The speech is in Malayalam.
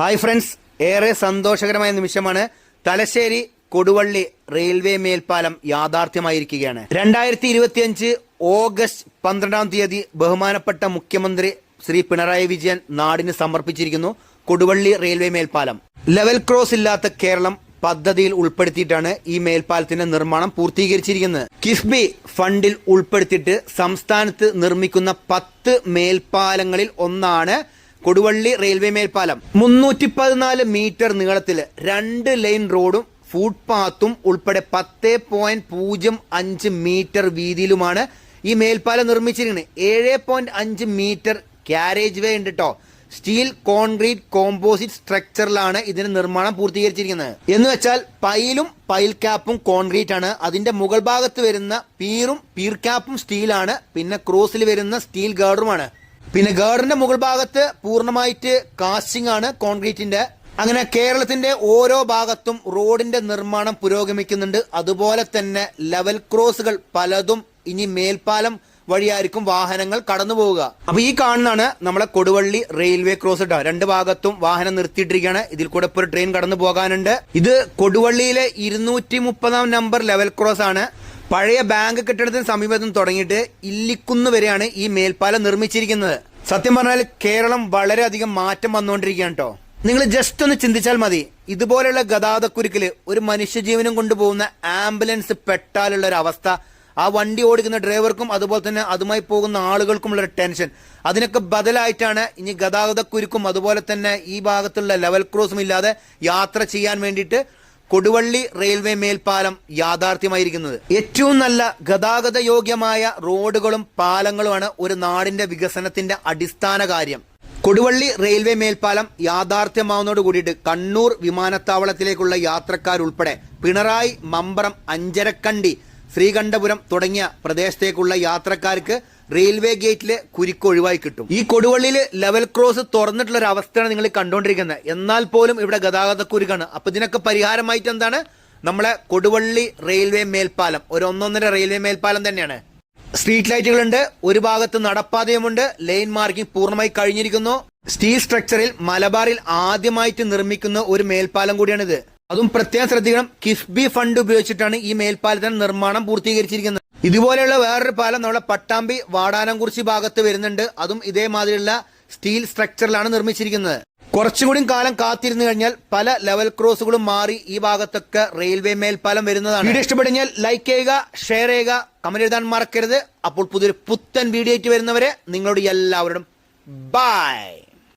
ഹായ് ഫ്രണ്ട്സ് ഏറെ സന്തോഷകരമായ നിമിഷമാണ് തലശ്ശേരി കൊടുവള്ളി റെയിൽവേ മേൽപ്പാലം യാഥാർത്ഥ്യമായിരിക്കുകയാണ്. രണ്ടായിരത്തി ഇരുപത്തിയഞ്ച് ഓഗസ്റ്റ് പന്ത്രണ്ടാം തീയതി ബഹുമാനപ്പെട്ട മുഖ്യമന്ത്രി ശ്രീ പിണറായി വിജയൻ നാടിന് സമർപ്പിച്ചിരിക്കുന്നു കൊടുവള്ളി റെയിൽവേ മേൽപ്പാലം. ലെവൽ ക്രോസ് ഇല്ലാത്ത കേരളം പദ്ധതിയിൽ ഉൾപ്പെടുത്തിയിട്ടാണ് ഈ മേൽപ്പാലത്തിന്റെ നിർമ്മാണം പൂർത്തീകരിച്ചിരിക്കുന്നത്. കിഫ്ബി ഫണ്ടിൽ ഉൾപ്പെടുത്തിയിട്ട് സംസ്ഥാനത്ത് നിർമ്മിക്കുന്ന പത്ത് മേൽപ്പാലങ്ങളിൽ ഒന്നാണ് കൊടുവള്ളി റെയിൽവേ മേൽപ്പാലം. മുന്നൂറ്റി പതിനാല് മീറ്റർ നീളത്തിൽ രണ്ട് ലൈൻ റോഡും ഫുട്പാത്തും ഉൾപ്പെടെ പത്ത് പോയിന്റ് പൂജ്യം അഞ്ച് മീറ്റർ വീതിയിലുമാണ് ഈ മേൽപ്പാലം നിർമ്മിച്ചിരിക്കുന്നത്. ഏഴ് പോയിന്റ് അഞ്ച് മീറ്റർ ക്യാരേജ് വേ ഉണ്ട് കേട്ടോ സ്റ്റീൽ കോൺക്രീറ്റ് കോമ്പോസിറ്റ് സ്ട്രക്ചറിലാണ് ഇതിന്റെ നിർമ്മാണം പൂർത്തീകരിച്ചിരിക്കുന്നത്. എന്ന് വെച്ചാൽ പൈലും പൈൽ ക്യാപ്പും കോൺക്രീറ്റ് ആണ്. അതിന്റെ മുകൾ ഭാഗത്ത് വരുന്ന പീറും പീർ ക്യാപ്പും സ്റ്റീലാണ് പിന്നെ ക്രോസിൽ വരുന്ന സ്റ്റീൽ ഗാർഡറുമാണ് പിന്നെ ഗാർഡറിന്റെ മുകൾ ഭാഗത്ത് പൂർണമായിട്ട് കാസ്റ്റിംഗ് ആണ് കോൺക്രീറ്റിന്റെ. അങ്ങനെ കേരളത്തിന്റെ ഓരോ ഭാഗത്തും റോഡിന്റെ നിർമ്മാണം പുരോഗമിക്കുന്നുണ്ട്. അതുപോലെ തന്നെ ലെവൽ ക്രോസുകൾ പലതും ഇനി മേൽപ്പാലം വഴിയായിരിക്കും വാഹനങ്ങൾ കടന്നു പോവുക. അപ്പൊ ഈ കാണുന്നതാണ് നമ്മളെ കൊടുവള്ളി റെയിൽവേ ക്രോസ് ഇട്ടോ രണ്ട് ഭാഗത്തും വാഹനം നിർത്തിയിട്ടിരിക്കുകയാണ്. ഇതിൽ കൂടെ ഇപ്പോൾ ട്രെയിൻ കടന്നു പോകാനുണ്ട്. ഇത് കൊടുവള്ളിയിലെ ഇരുന്നൂറ്റി മുപ്പതാം നമ്പർ ലെവൽ ക്രോസ് ആണ്. പഴയ ബാങ്ക് കെട്ടിടത്തിന് സമീപത്തും തുടങ്ങിയിട്ട് ഇല്ലിക്കുന്ന് വരെയാണ് ഈ മേൽപ്പാലം നിർമ്മിച്ചിരിക്കുന്നത്. സത്യം പറഞ്ഞാൽ കേരളം വളരെയധികം മാറ്റം വന്നുകൊണ്ടിരിക്കുകയാണ് കേട്ടോ നിങ്ങൾ ജസ്റ്റ് ഒന്ന് ചിന്തിച്ചാൽ മതി ഇതുപോലെയുള്ള ഗതാഗതക്കുരുക്കിൽ ഒരു മനുഷ്യജീവനം കൊണ്ടുപോകുന്ന ആംബുലൻസ് പെട്ടാലുള്ള ഒരു അവസ്ഥ. ആ വണ്ടി ഓടിക്കുന്ന ഡ്രൈവർക്കും അതുപോലെ തന്നെ അതുമായി പോകുന്ന ആളുകൾക്കുമുള്ള ഒരു ടെൻഷൻ അതിനൊക്കെ ബദലായിട്ടാണ് ഇനി ഗതാഗതക്കുരുക്കും അതുപോലെ തന്നെ ഈ ഭാഗത്തുള്ള ലെവൽ ക്രോസും ഇല്ലാതെ യാത്ര ചെയ്യാൻ വേണ്ടിയിട്ട് കൊടുവള്ളി റെയിൽവേ മേൽപ്പാലം യാഥാർത്ഥ്യമായിരിക്കുന്നത്. ഏറ്റവും നല്ല ഗതാഗത യോഗ്യമായ റോഡുകളും പാലങ്ങളുമാണ് ഒരു നാടിന്റെ വികസനത്തിന്റെ അടിസ്ഥാന കാര്യം. കൊടുവള്ളി റെയിൽവേ മേൽപ്പാലം യാഥാർത്ഥ്യമാവുന്നതോട് കൂടിയിട്ട് കണ്ണൂർ വിമാനത്താവളത്തിലേക്കുള്ള യാത്രക്കാരുൾപ്പെടെ പിണറായി മമ്പറം അഞ്ചരക്കണ്ടി ശ്രീകണ്ഠപുരം തുടങ്ങിയ പ്രദേശത്തേക്കുള്ള യാത്രക്കാർക്ക് റെയിൽവേ ഗേറ്റിലെ കുരുക്ക് ഒഴിവായി കിട്ടും. ഈ കൊടുവള്ളിയിൽ ലെവൽ ക്രോസ് തുറന്നിട്ടുള്ള ഒരു അവസ്ഥയാണ് നിങ്ങൾ കണ്ടുകൊണ്ടിരിക്കുന്നത് എന്നാൽ പോലും ഇവിടെ ഗതാഗത കുരുക്കാണ്. അപ്പൊ ഇതിനൊക്കെ പരിഹാരമായിട്ട് എന്താണ്? നമ്മളെ കൊടുവള്ളി റെയിൽവേ മേൽപ്പാലം. ഒരു ഒന്നൊന്നര റെയിൽവേ മേൽപ്പാലം തന്നെയാണ്. സ്ട്രീറ്റ് ലൈറ്റുകളുണ്ട്. ഒരു ഭാഗത്ത് നടപ്പാതയുമുണ്ട്. ലൈൻ മാർക്കിംഗ് പൂർണമായി കഴിഞ്ഞിരിക്കുന്നു. സ്റ്റീൽ സ്ട്രക്ചറിൽ മലബാറിൽ ആദ്യമായിട്ട് നിർമ്മിക്കുന്ന ഒരു മേൽപ്പാലം കൂടിയാണിത്. അതും പ്രത്യേകം ശ്രദ്ധിക്കണം. കിഫ്ബി ഫണ്ട് ഉപയോഗിച്ചിട്ടാണ് ഈ മേൽപ്പാലത്തിന് നിർമ്മാണം പൂർത്തീകരിച്ചിരിക്കുന്നത്. ഇതുപോലെയുള്ള വേറൊരു പാലം നമ്മുടെ പട്ടാമ്പി വാടാനംകുറിശി ഭാഗത്ത് വരുന്നുണ്ട്. അതും ഇതേമാതിരിയുള്ള സ്റ്റീൽ സ്ട്രക്ചറിലാണ് നിർമ്മിച്ചിരിക്കുന്നത്. കുറച്ചുകൂടി കാലം കാത്തിരുന്നു കഴിഞ്ഞാൽ പല ലെവൽ ക്രോസുകളും മാറി ഈ ഭാഗത്തൊക്കെ റെയിൽവേ മേൽപ്പാലം വരുന്നതാണ്. വീഡിയോ ഇഷ്ടപ്പെടുകയാൽ ലൈക്ക് ചെയ്യുക ഷെയർ ചെയ്യുക കമന്റ് എഴുതാൻ മറക്കരുത്. അപ്പോൾ പുതിയൊരു പുത്തൻ വീഡിയോ ആയിട്ട് വരുന്നവരെ നിങ്ങളോട് എല്ലാവരോടും ബൈ